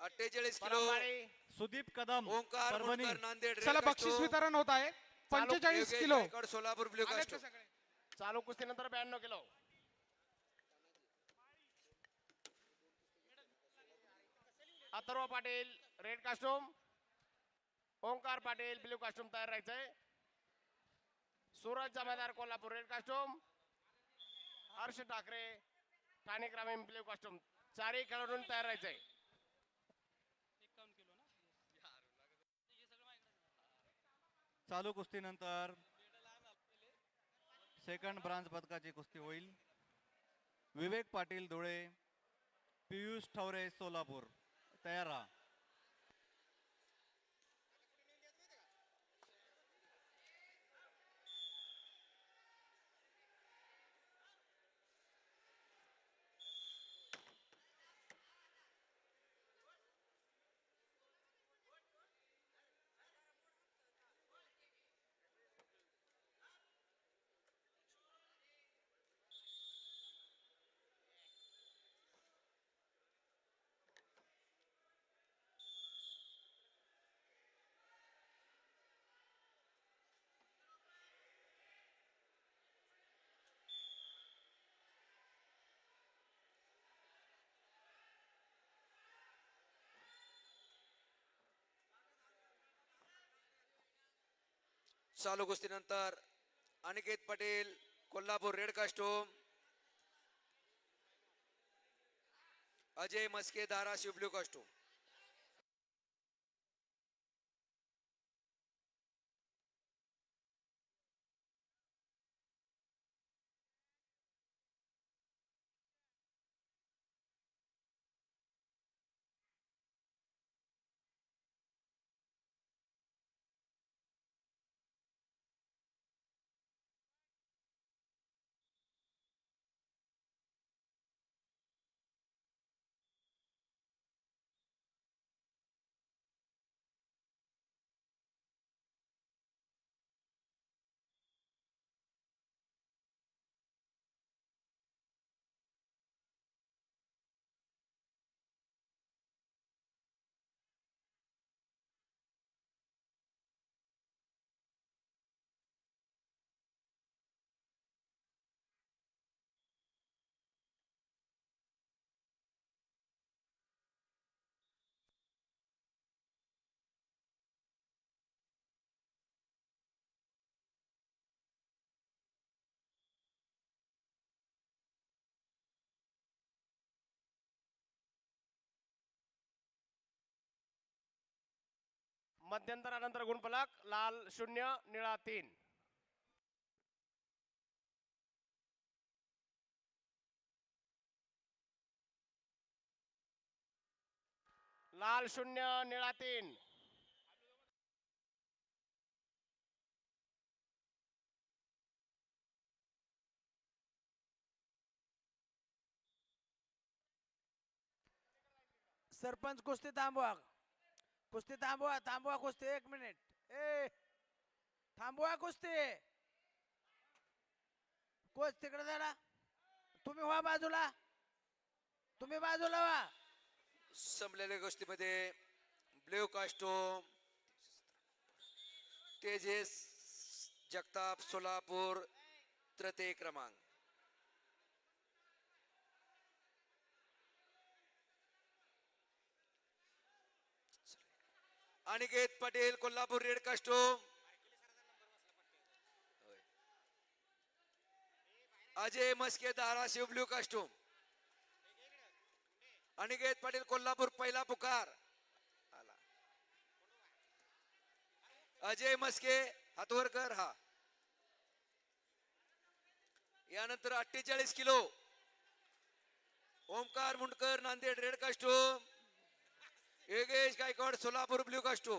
अठ्ठेचाळीस kilo Sudeep Kadam Omkar Parbhani. Mundkar Nanded red चला costume. बक्षीस वितरण होत आहे. पंचेचाळीस योगेश किलो. गायकवाड, सोलापूर ब्ल्यू आलेत कास्टो का सगळे? चालू कुस्तीनंतर ब्याण्णव kilo. Atharva Patil red costume Omkar Patil blue costume तयार राहायचंय. सूरज जमादार कोल्हापूर रेड कास्टूम हर्ष ठाकरे ठाणे ग्रामीण ब्ल्यू कास्टूम चारही खेळाडून तयार राहायचंय. चालू कुस्तीनंतर सेकंड ब्रांच पदकाची कुस्ती होईल. विवेक पाटील धुळे पियुष ठवरे सोलापूर. तयार राहा. चालू कुस्तीनंतर Aniket Patel Kolhapur red costume. Ajay Maske Dharashiv blue costume. मध्यंतरानंतर गुणफलक लाल शून्य निळा तीन. लाल शून्य निळा तीन. सरपंच कुस्ती थांबवा. कुस्ती थांबवा थांबवा कुस्ती एक मिनिट. ए थांबवा कुस्ती. कोच तिकडे जरा तुम्ही व्हा बाजूला. तुम्ही बाजूला व्हा. संपलेल्या गोष्टीमध्ये ब्ल्यू कास्टोम तेजेस जगताप सोलापूर तृतीय क्रमांक. Aniket Patel Kolhapur red costume. Ajay Maske Dharashiv blue costume. Aniket Patil Kolhapur पहिला पुकार. आला अजय मस्के हातवरकर हा. यानंतर अठ्ठेचाळीस kilo. Omkar Mundkar Nanded red costume. Yogesh Gaikwad Solapur blue costume